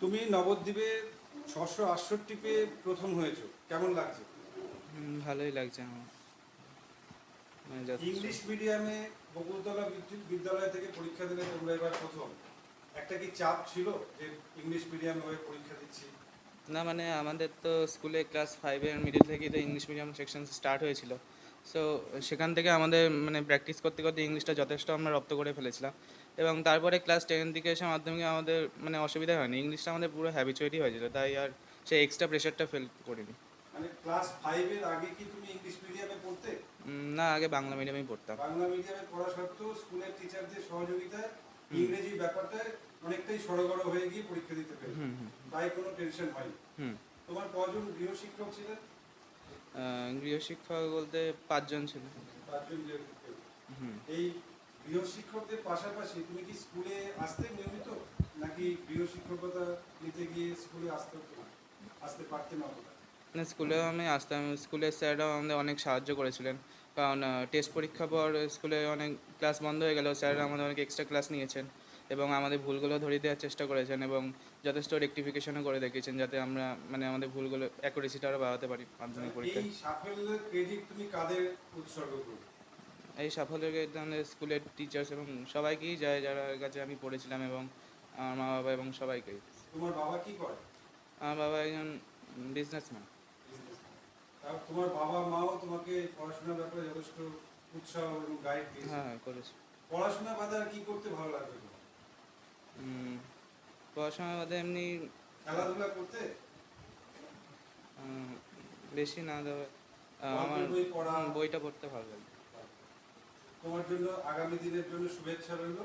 তুমি নবদ্বীপে ছশো আটষট্টি পেয়ে প্রথম হয়েছো। কেমন লাগছে? হুম, ভালোই লাগছে আমার। মানে ইংলিশ মিডিয়ামে বকুলতলা বিদ্যালয় থেকে পরীক্ষা দিলে তোমরা এবার প্রথম। একটা কি চাপ ছিল যে ইংলিশ মিডিয়ামে হয়ে পরীক্ষা দিচ্ছি? না মানে আমাদের তো স্কুলে ক্লাস ফাইভের মিডিল থেকেই তো ইংলিশ মিডিয়াম সেকশন স্টার্ট হয়েছিল। সো সেখান থেকে আমাদের মানে প্র্যাকটিস করতে করতে ইংলিশটা যথেষ্ট আমরা রপ্ত করে ফেলেছিলাম। এবং তারপরে ক্লাস টেনের দিকে এসে মাধ্যমিকে আমাদের মানে অসুবিধা হয়নি। ইংলিশটা আমাদের পুরো হ্যাবিচুয়েটই হয়েছিল তাই আর সেই এক্সট্রা প্রেশারটা ফেল করিনি। মানে ক্লাস ফাইভের আগে কি তুমি ইংলিশ মিডিয়ামে পড়তে? না আগে বাংলা মিডিয়ামেই পড়তাম। বাংলা মিডিয়ামে পড়া সত্ত্বেও স্কুলের টিচারদের সহযোগিতায় ইংরেজি ব্যাপারটায় অনেকটাই হয়ে গিয়ে পরীক্ষা দিতে পেরে তাই কোনো টেনশন হয়নি। তোমার কজন গৃহশিক্ষক ছিলেন? আহ, গৃহশিক্ষক বলতে পাঁচজন ছিল পাঁচজন গৃহশিক্ষক হুম এই গৃহশিক্ষকদের পাশাপাশি তুমি কি স্কুলে আসতে নিয়মিত নাকি গৃহশিক্ষকতা নিতে গিয়ে স্কুলে আসতে হতো না? আসতে পারতে না না স্কুলেও আমি আসতাম স্কুলের স্যাররাও আমাদের অনেক সাহায্য করেছিলেন। কারণ টেস্ট পরীক্ষা পর স্কুলে অনেক ক্লাস বন্ধ হয়ে গেল স্যাররা আমাদের অনেক এক্সট্রা ক্লাস নিয়েছেন এবং আমাদের ভুলগুলো ধরিয়ে দেওয়ার চেষ্টা করেছেন এবং যথেষ্ট রেকটিফিকেশনও করে দেখিয়েছেন যাতে আমরা মানে আমাদের ভুলগুলো অ্যাকুরেসিটা আরও বাড়াতে পারি মাধ্যমিক পরীক্ষায়। এই সাফল্যের ক্রেডিট তুমি কাদের উৎসর্গ করবে? এই সাফল্যের আমাদের স্কুলের টিচার্স এবং সবাইকেই যায় যারা কাছে আমি পড়েছিলাম এবং আমার মা বাবা এবং সবাইকেই তোমার বাবা কি করে? আমার বাবা একজন বিজনেসম্যান তোমার বাবা মাও তোমাকে পড়াশোনার ব্যাপারে যথেষ্ট উৎসাহ এবং গাইড দিয়েছে। হ্যাঁ করেছি। পড়াশোনা বাদে আর কি করতে ভালো লাগবে? উম, পড়াশোনার মধ্যে এমনি খেলাধুলা করতে? বেশি না গল্পের আমার বইটা পড়তে ভালো লাগে। তোমার জন্য আগামী দিনের জন্য শুভেচ্ছা রইল।